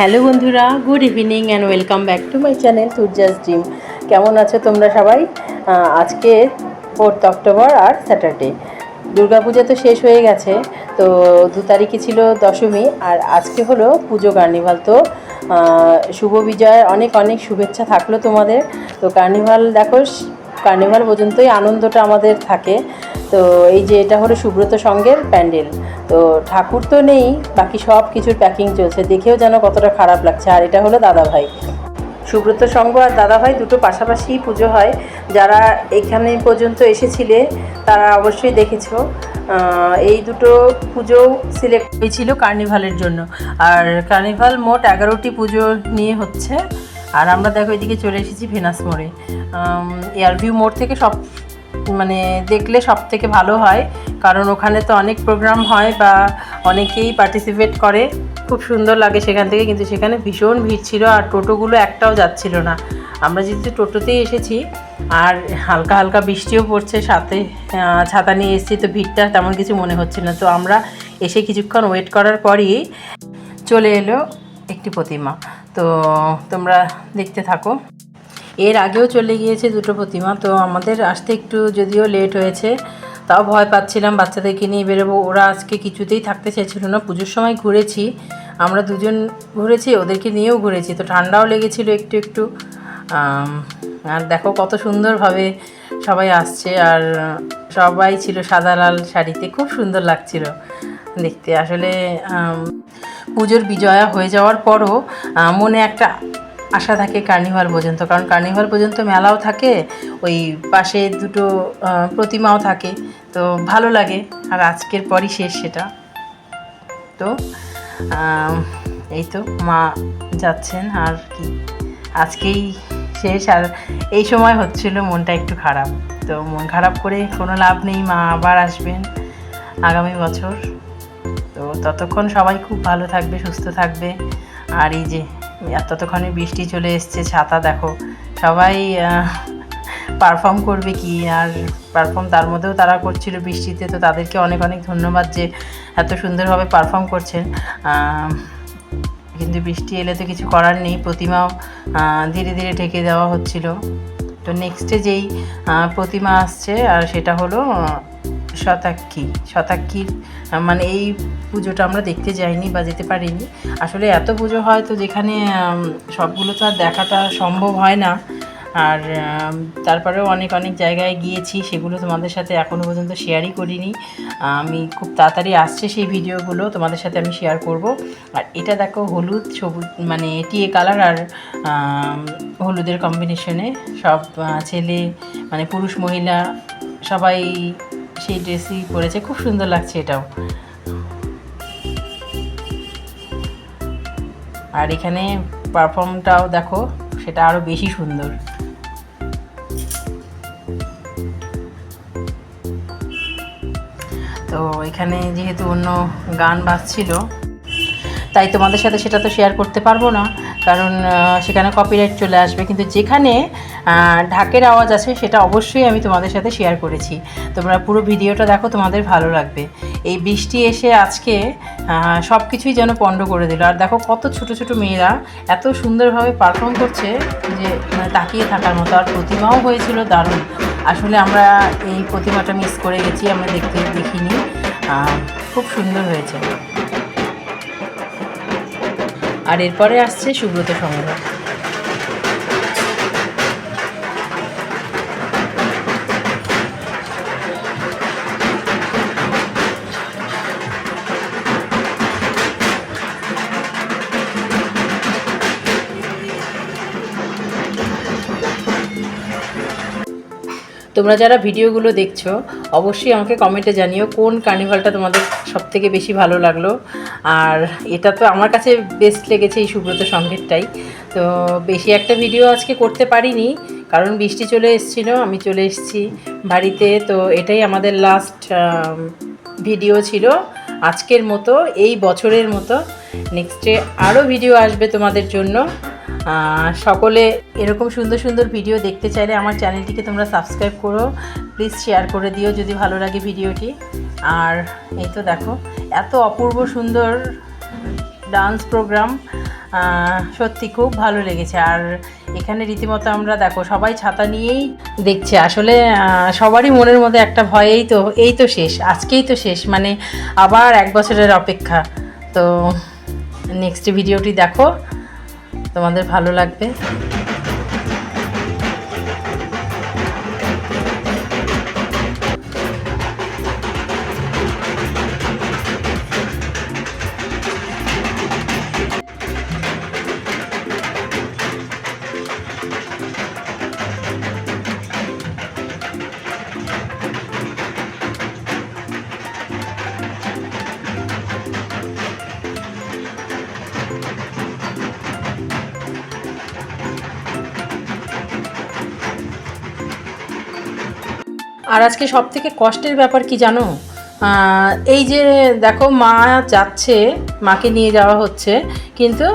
Hello বন্ধুরা, good evening and welcome back to my channel Turja's dream কেমন আছো তোমরা সবাই? আজকে ফোর্থ অক্টোবর আর স্যাটারডে দুর্গাপূজা তো শেষ হয়ে গেছে, তো দু তারিখে ছিল দশমী, আর আজকে হলো পুজো কার্নিভাল তো শুভ বিজয়ের অনেক অনেক শুভেচ্ছা থাকল তোমাদের। তো কার্নিভাল দেখো কার্নিভাল পর্যন্তই আনন্দটা আমাদের থাকে। তো এই যে এটা হলো সুব্রত সঙ্গের প্যান্ডেল। তো ঠাকুর তো নেই, বাকি সব কিছুর প্যাকিং চলছে। দেখেও যেন কতটা খারাপ লাগছে। আর এটা হলো দাদাভাই সুব্রত সংঘ আর দাদাভাই দুটো পাশাপাশি পুজো হয়। যারা এখানে পর্যন্ত এসেছিলে, তারা অবশ্যই দেখেছ। এই দুটো পুজো সিলেক্ট হয়েছিল কার্নিভালের জন্য। আর কার্নিভাল মোট এগারোটি পুজো নিয়ে হচ্ছে। আর আমরা দেখো এদিকে চলে এসেছি ভেনাস মোড়ে। এয়ারভিউ মোড় থেকে সব মানে দেখলে সব থেকে ভালো হয়। কারণ ওখানে তো অনেক প্রোগ্রাম হয় বা অনেকেই পার্টিসিপেট করে। খুব সুন্দর লাগে সেখান থেকে, কিন্তু সেখানে ভীষণ ভিড় ছিল আর টোটোগুলো একটাও যাচ্ছিল না। আমরা যেহেতু টোটোতেই এসেছি, আর হালকা হালকা বৃষ্টিও পড়ছে, সাথে ছাতা নিয়ে এসেছি, তো ভিড়টা তেমন কিছু মনে হচ্ছিল না। তো আমরা এসে কিছুক্ষণ ওয়েট করার পরই চলে এলো একটি প্রতিমা। তো তোমরা দেখতে থাকো। এর আগেও চলে গিয়েছে দুটো প্রতিমা, তো আমাদের আসতে একটু যদিও লেট হয়েছে, তাও ভয় পাচ্ছিলাম বাচ্চাদেরকে নিয়ে বেরোবো। ওরা আজকে কিছুতেই থাকতে চাইছিল না। পুজোর সময় ঘুরেছি, আমরা দুজন ঘুরেছি, ওদেরকে নিয়েও ঘুরেছি, তো ঠান্ডাও লেগেছিল একটু একটু। আর দেখো কত সুন্দরভাবে সবাই আসছে, আর সবাই ছিল সাদা লাল শাড়িতে, খুব সুন্দর লাগছিল দেখতে। আসলে পুজোর বিজয়া হয়ে যাওয়ার পরও মনে একটা আশা থাকে কার্নিভাল পর্যন্ত। কারণ কার্নিভাল পর্যন্ত মেলাও থাকে, ওই পাশে দুটো প্রতিমাও থাকে। তো ভালো লাগে, আর আজকের পরই শেষ সেটা। তো এই তো মা যাচ্ছেন, আর কি। আজকেই শেষ, আর এই সময় হচ্ছিল মনটা একটু খারাপ। তো মন খারাপ করে কোনো লাভ নেই, মা আবার আসবেন আগামী বছর। তো ততক্ষণ সবাই খুব ভালো থাকবে, সুস্থ থাকবে। আর এই যে আর ততক্ষণে বৃষ্টি চলে এসছে, ছাতা দেখো। সবাই পারফর্ম করবে কি? আর পারফর্ম তার মধ্যেও তারা করছিল বৃষ্টিতে, তো তাদেরকে অনেক অনেক ধন্যবাদ যে এত সুন্দরভাবে পারফর্ম করছেন। কিন্তু বৃষ্টি এলে তো কিছু করার নেই, প্রতিমাও ধীরে ধীরে ঢেকে দেওয়া হচ্ছিল। তো নেক্সটে যেই প্রতিমা আসছে, আর সেটা হলো শতাক্ষী শতাক্ষীর মানে এই পুজোটা আমরা দেখতে যাইনি বা যেতে পারিনি। আসলে এত পুজো হয় তো যেখানে সবগুলো তো আর দেখাটা সম্ভব হয় না। আর তারপরেও অনেক অনেক জায়গায় গিয়েছি, সেগুলো তোমাদের সাথে এখনও পর্যন্ত শেয়ারই করিনি। আমি খুব তাড়াতাড়ি আসছে সেই ভিডিওগুলো, তোমাদের সাথে আমি শেয়ার করব। আর এটা দেখো হলুদ, সবুজ মানে টিয়ে কালার আর হলুদের কম্বিনেশনে সব ছেলে মানে পুরুষ, মহিলা সবাই সেই ড্রেসই পরেছে। খুব সুন্দর লাগছে এটাও। আর এখানে পারফর্মটাও দেখো, সেটা আরও বেশি সুন্দর। তো এখানে যেহেতু অন্য গান বাজছিল তাই তোমাদের সাথে সেটা তো শেয়ার করতে পারব না। কারণ সেখানে কপিরাইট চলে আসবে। কিন্তু যেখানে ঢাকের আওয়াজ আছে, সেটা অবশ্যই আমি তোমাদের সাথে শেয়ার করেছি। তোমরা পুরো ভিডিওটা দেখো, তোমাদের ভালো লাগবে। এই বৃষ্টি এসে আজকে সব কিছুই যেন পণ্ড করে দিল। আর দেখো কত ছোট ছোট মেয়েরা এত সুন্দরভাবে পারফর্ম করছে যে মানে তাকিয়ে থাকার মতো। আর প্রতিমাও হয়েছিল দারুণ। আসলে আমরা এই প্রতিমাটা মিস করে গেছি, আমরা দেখতে দেখিনি। খুব সুন্দর হয়েছে। আর এরপরে আসছে সুব্রত সংগ্রহ। তোমরা যারা ভিডিওগুলো দেখছ, অবশ্যই আমাকে কমেন্টে জানিও কোন কার্নিভালটা তোমাদের সব থেকে বেশি ভালো লাগল। আর এটা তো আমার কাছে বেস্ট লেগেছে এই সুব্রত সঙ্গীতটাই তো বেশি একটা ভিডিও আজকে করতে পারিনি, কারণ বৃষ্টি চলে এসেছিল, আমি চলে এসেছি বাড়িতে। তো এটাই আমাদের লাস্ট ভিডিও ছিল আজকের মতো, এই বছরের মতো। নেক্সটে আরও ভিডিও আসবে তোমাদের জন্য। সকলে এরকম সুন্দর সুন্দর ভিডিও দেখতে চাইলে আমার চ্যানেলটিকে তোমরা সাবস্ক্রাইব করো। প্লিজ শেয়ার করে দিও যদি ভালো লাগে ভিডিওটি আর এই তো দেখো, এত অপূর্ব সুন্দর ডান্স প্রোগ্রাম সত্যি খুব ভালো লেগেছে। আর এখানে রীতিমতো আমরা দেখো, সবাই ছাতা নিয়েই দেখছে। আসলে সবারই মনের মধ্যে একটা ভয়, এই তো এই তো শেষ, আজকেই তো শেষ মানে আবার এক বছরের অপেক্ষা। তো নেক্সট ভিডিওটি দেখো। তোমাদের ভালো লাগবে। আর আজকে সব থেকে কষ্টের ব্যাপার কি জানো? এই যে দেখো মা যাচ্ছে, মাকে নিয়ে যাওয়া হচ্ছে, কিন্তু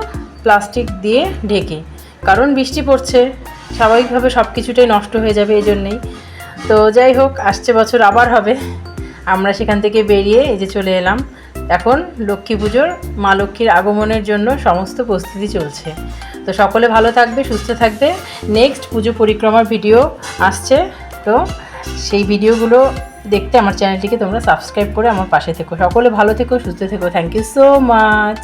প্লাস্টিক দিয়ে ঢেকে। কারণ বৃষ্টি পড়ছে, স্বাভাবিকভাবে সব কিছুটাই নষ্ট হয়ে যাবে এই জন্যেই তো যাই হোক, আসছে বছর, আবার হবে। আমরা সেখান থেকে বেরিয়ে এই যে চলে এলাম। এখন লক্ষ্মী পুজোর, মা লক্ষ্মীর আগমনের জন্য সমস্ত প্রস্তুতি চলছে। তো সকলে ভালো থাকবে, সুস্থ থাকবে। নেক্সট পুজো পরিক্রমার ভিডিও আসছে। তো সেই ভিডিওগুলো দেখতে আমার চ্যানেলটিকে তোমরা সাবস্ক্রাইব করে আমার পাশে থেকো। সকলে ভালো থেকো, সুস্থ থেকো। Thank you so much